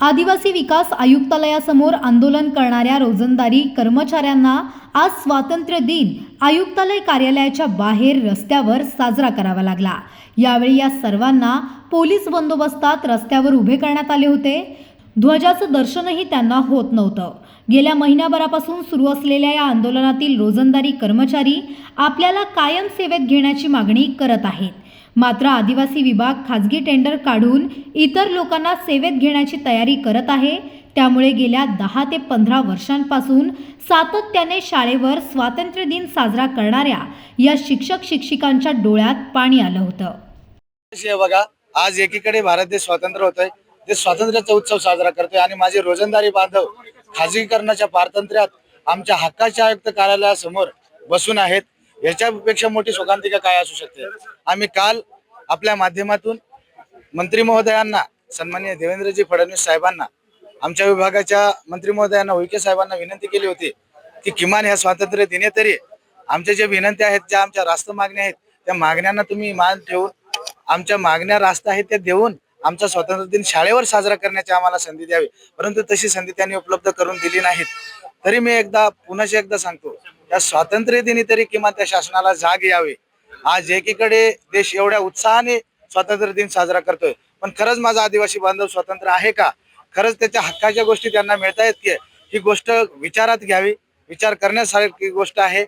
आदिवासी विकास आयुक्तालयासमोर आंदोलन करणाऱ्या रोजंदारी कर्मचाऱ्यांना आज स्वातंत्र्य दिन. आयुक्तालय कार्यालयाच्या बाहेर रस्त्यावर साजरा करावा लागला. यावेळी या सर्वांना पोलीस बंदोबस्तात रस्त्यावर उभे करण्यात आले होते. ध्वजाचं दर्शनही त्यांना होत नव्हतं. गेल्या महिन्याभरापासून सुरू असलेल्या या आंदोलनातील रोजंदारी कर्मचारी आपल्याला कायम सेवेत घेण्याची मागणी करत आहेत. मात्र आदिवासी विभाग खाजगी टेंडर काढून इतर लोकांना सेवेत घेण्याची तयारी करत आहे. त्यामुळे गेल्या दहा ते पंधरा वर्षांपासून सातत्याने शाळेवर स्वातंत्र्य दिन साजरा करणाऱ्या या शिक्षक शिक्षिकांच्या डोळ्यात पाणी आलं होतं. बघा आज एकीकडे भारत देश स्वतंत्र होतोय ते स्वातंत्र्याचा उत्सव साजरा करतोय आणि माझे रोजंदारी बांधव खाजगीकरणाच्या पारतंत्र्यात आमच्या हक्काच्या आयुक्त कार्यालयासमोर बसून आहेत. याच्यापेक्षा मोठी शोकांतिका काय असू शकते? आम्ही काल आपल्या माध्यमातून मंत्री महोदयांना सन्माननीय देवेंद्रजी फडणवीस साहेबांना आमच्या विभागाच्या मंत्री महोदयांना उईके साहेबांना विनंती केली होती की किमान ह्या स्वातंत्र्य दिने तरी आमच्या ज्या विनंत्या आहेत ज्या आमच्या रास्त मागण्या आहेत त्या मागण्यांना तुम्ही मान ठेवून आमच्या मागण्या रास्त आहेत त्या देऊन आमचा स्वातंत्र्य दिन शाळेवर साजरा करण्याची आम्हाला संधी द्यावी. परंतु तशी संधी त्यांनी उपलब्ध करून दिली नाहीत. तरी मी एकदा पुन्हा एकदा सांगतो या स्वातंत्र्य दिनी तरी किमान त्या शासनाला जाग यावी. आज एकीकडे देश एवढ्या उत्साहाने स्वातंत्र्य दिन साजरा करतोय. पण खरंच माझा आदिवासी बांधव स्वतंत्र आहे का? खरंच त्याच्या हक्काच्या गोष्टी त्यांना मिळता की? ही गोष्ट विचारात घ्यावी. विचार करण्यासारखी गोष्ट आहे.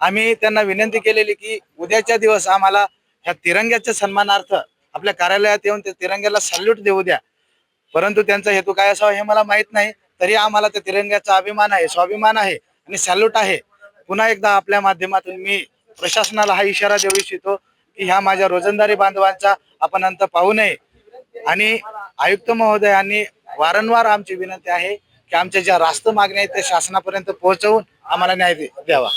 आम्ही त्यांना विनंती केलेली की उद्याच्या दिवस आम्हाला ह्या तिरंग्याच्या सन्मानार्थ आपल्या कार्यालयात येऊन त्या तिरंग्याला सॅल्यूट देऊ द्या. परंतु त्यांचा हेतू काय असावा हे मला माहीत नाही. तरी आम्हाला त्या तिरंग्याचा अभिमान आहे स्वाभिमान आहे आणि सॅल्यूट आहे. पुन्हा एकदा आपल्या माध्यमातून मी प्रशासनाला हा इशारा देऊ इच्छितो की ह्या माझ्या रोजंदारी बांधवांचा आपण अंत पाहू नये. आणि आयुक्त महोदयांनी वारंवार आमची विनंती आहे की आमच्या ज्या रास्त मागण्या आहेत त्या शासनापर्यंत पोहोचवून आम्हाला न्याय दे- द्यावा.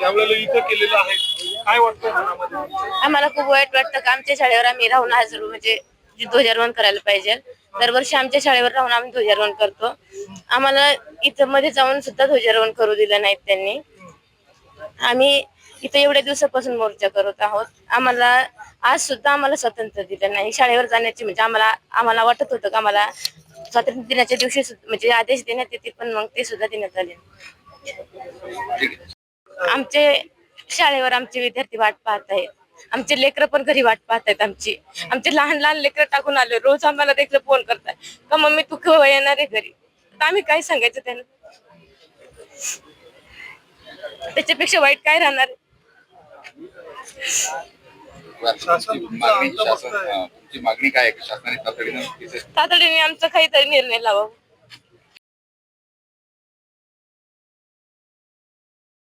त्यावेळेला इथं केलेलं आहे. काय वाटतं मनामध्ये? आम्हाला खूप वाईट वाटतं का आमच्या शाळेवर आम्ही राहून हजर म्हणजे जे ध्वजारोहण करायला पाहिजे. दरवर्षी आमच्या शाळेवर राहून आम्ही ध्वजारोहण करतो. आम्हाला इथं मध्ये जाऊन सुद्धा ध्वजारोहण करू दिलं नाहीत त्यांनी. आम्ही इथं एवढ्या दिवसापासून मोर्चा करत आहोत. आम्हाला आज सुद्धा आम्हाला स्वातंत्र्य दिलं नाही. शाळेवर जाण्याची म्हणजे आम्हाला आम्हाला वाटत होतं का आम्हाला स्वातंत्र्य दिनाच्या दिवशी सुद्धा- म्हणजे आदेश देण्यात येते पण मग ते सुद्धा देण्यात आले आमचे शाळेवर आमचे विद्यार्थी वाट पाहत आहेत. आमचे लेकरं पण घरी वाट पाहत आहेत आमची. आमचे लहान लहान लेकरं टाकून आले. रोज आम्हाला देखील फोन करतात. का मम्मी तू केव्हा येणार आहे घरी? तर आम्ही काय सांगायचं त्यांना? त्याच्यापेक्षा वाईट काय राहणार? मागणी काय तातडीने आमचा काहीतरी निर्णय लावा